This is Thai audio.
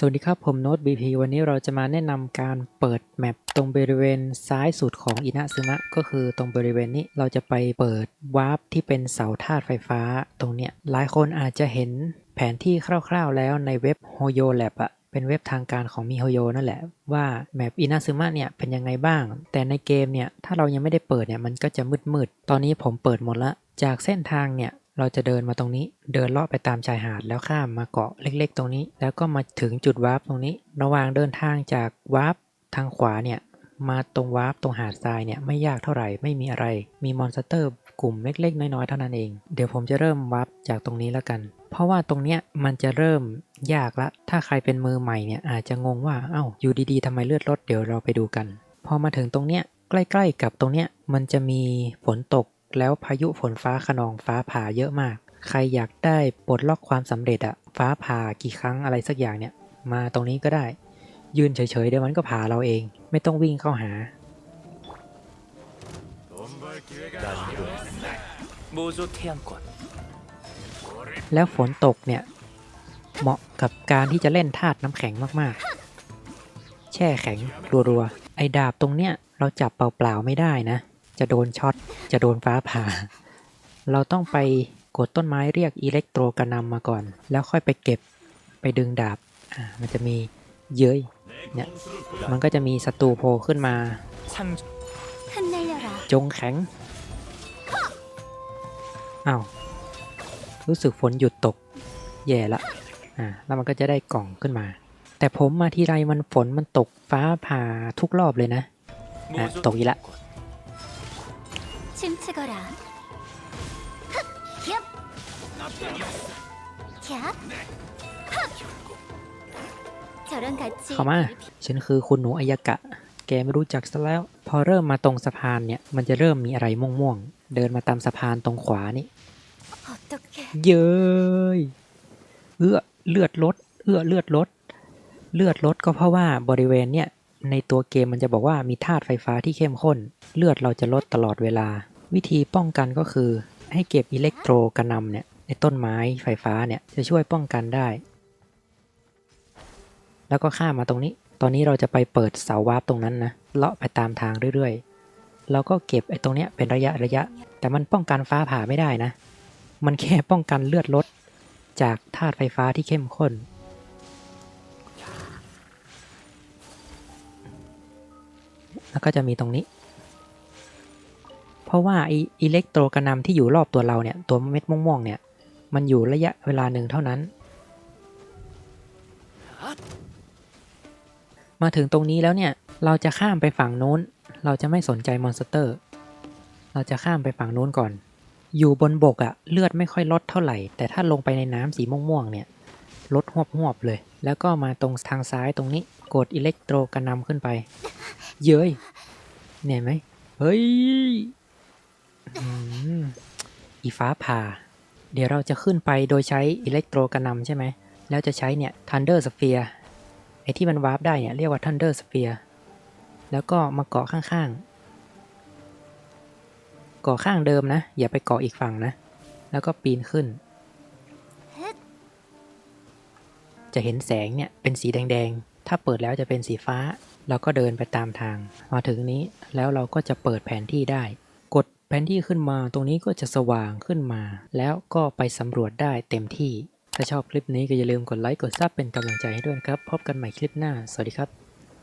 สวัสดีครับ ผมโน้ต BP วันนี้เราจะมาแนะนำการเปิดแมปตรงบริเวณซ้ายสุดของอินะซึมะก็คือตรงบริเวณนี้เราจะไปเปิดวาร์ปที่เป็นเสาธาตุไฟฟ้าตรงเนี้ยหลายคนอาจจะเห็นแผนที่คร่าว ๆ แล้วในเว็บ Hoyo Lab อะเป็นเว็บทางการของมิโฮโยนั่นแหละว่าแมปอินาซึมะเนี่ยเป็นยังไงบ้าง แต่ในเกมเนี่ยถ้าเรายังไม่ได้เปิดเนี่ยมันก็จะมืดๆตอนนี้ผมเปิดหมดละจากเส้นทางเนี่ย เราจะเดินมาตรงนี้ เดินเลาะไปตามชายหาดแล้วข้ามมาเกาะเล็ก ๆ ตรงนี้ แล้วก็มาถึงจุดวาร์ปตรงนี้ ระหว่างเดินทางจากวาร์ปทางขวาเนี่ยมาตรงวาร์ปตรงหาดทรายเนี่ยไม่ยากเท่าไหร่ไม่มีอะไร มีมอนสเตอร์กลุ่มเล็กๆ น้อยๆเท่านั้นเอง เดี๋ยวผมจะเริ่มวาร์ปจากตรงนี้แล้วกัน เพราะว่าตรงเนี้ยมันจะเริ่มยากละ ถ้าใครเป็นมือใหม่เนี่ยอาจจะงงว่าเอ้าอยู่ดีๆทำไมเลือดลดเดี๋ยวเราไปดูกัน พอมาถึงตรงเนี้ยใกล้ๆกับตรงเนี้ยมันจะมีฝนตก แล้วพายุฝนฟ้าขนองฟ้าผ่าเยอะมาก ใครอยากได้ปลดล็อกความสำเร็จอะฟ้าผ่ากี่ครั้งอะไรสักอย่างเนี่ย มาตรงนี้ก็ได้ ยืนเฉยๆเดี๋ยวมันก็ผ่าเราเอง ไม่ต้องวิ่งเข้าหาแล้วฝนตกเนี่ย เหมาะกับการที่จะเล่นธาตุน้ำแข็งมากๆ แช่แข็งรัวๆ ไอดาบตรงเนี้ยเราจับเปล่าๆไม่ได้นะ จะโดนช็อต จะโดนฟ้าผ่า เราต้องไปกดต้นไม้เรียกอิเล็กโตรกระนำมาก่อน แล้วค่อยไปเก็บไปดึงดาบ อ่า มันจะมีเย้ย เนี่ย มันก็จะมีศัตรูโผล่ขึ้นมา จงแข็ง อ้าว รู้สึกฝนหยุดตก แย่ละ อ่า แล้วมันก็จะได้กล่องขึ้นมา แต่ผมมาที่ไรมันฝนมันตกฟ้าผ่าทุกรอบเลยนะ อะ ตกอีกละ 춤추거라 흑! 힙! 캬! 흑! 저랑 같이 เข้ามา ฉันคือคุณหนูอายากะ แกไม่รู้จักซะแล้ว พอเริ่มมาตรงสะพานเนี่ย มันจะเริ่มมีอะไรม่วงๆ เดินมาตามสะพานตรงขวานี่ 어떻게 เย้ย เอื้อเลือดลด เอื้อเลือดลด เลือดลดก็เพราะว่าบริเวณเนี่ย ในตัวเกมมันจะบอกว่ามีธาตุไฟฟ้าที่เข้มข้น เลือดเราจะลดตลอดเวลา วิธีป้องกันก็คือ ให้เก็บอิเล็กโทรกระนำเนี่ยในต้นไม้ไฟฟ้าเนี่ยจะช่วยป้องกันได้ แล้วก็ข้ามมาตรงนี้ ตอนนี้เราจะไปเปิดเสาวาร์ปตรงนั้นนะเลาะไปตามทางเรื่อยๆ เราก็เก็บไอ้ตรงเนี้ยเป็นระยะระยะ แต่มันป้องกันฟ้าผ่าไม่ได้นะ มันแค่ป้องกันเลือดลดจากธาตุไฟฟ้าที่เข้มข้น แล้วก็จะมีตรงนี้ เพราะว่าออิเล็กโทรกระนำที่อยู่รอบตัวเราเนี่ย ตัวเม็ดม่วงๆเนี่ย มันอยู่ระยะเวลาหนึ่งเท่านั้น มาถึงตรงนี้แล้วเนี่ย เราจะข้ามไปฝั่งนู้น เราจะไม่สนใจมอนสเตอร์ เราจะข้ามไปฝั่งนู้นก่อน อยู่บนบกอะเลือดไม่ค่อยลดเท่าไหร่ แต่ถ้าลงไปในน้ำสีม่วงๆเนี่ยลดหวบหวบๆเลย แล้วก็มาตรงทางซ้ายตรงนี้ กดอิเล็กโทรกระนำขึ้นไป เย้ยเนี่ยไหมเฮ้ยอีฟ้าผ่า เดี๋ยวเราจะขึ้นไปโดยใช้อิเล็กโทรกระนำใช่ไหม แล้วจะใช้เนี่ย Thunder Sphere ไอที่มันวาร์ปได้เนี่ยเรียกว่า Thunder Sphere แล้วก็มาเกาะข้างๆเกาะข้างเดิมนะ อย่าไปเกาะอีกฝั่งนะ แล้วก็ปีนขึ้น จะเห็นแสงเนี่ยเป็นสีแดงๆ ถ้าเปิดแล้วจะเป็นสีฟ้า เราก็เดินไปตามทาง มาถึงนี้แล้วเราก็จะเปิดแผนที่ได้ กดแผนที่ขึ้นมาตรงนี้ก็จะสว่างขึ้นมา แล้วก็ไปสำรวจได้เต็มที่ ถ้าชอบคลิปนี้ก็อย่าลืมกดไลค์กดซับเป็นกำลังใจให้ด้วยครับ พบกันใหม่คลิปหน้า สวัสดีครับ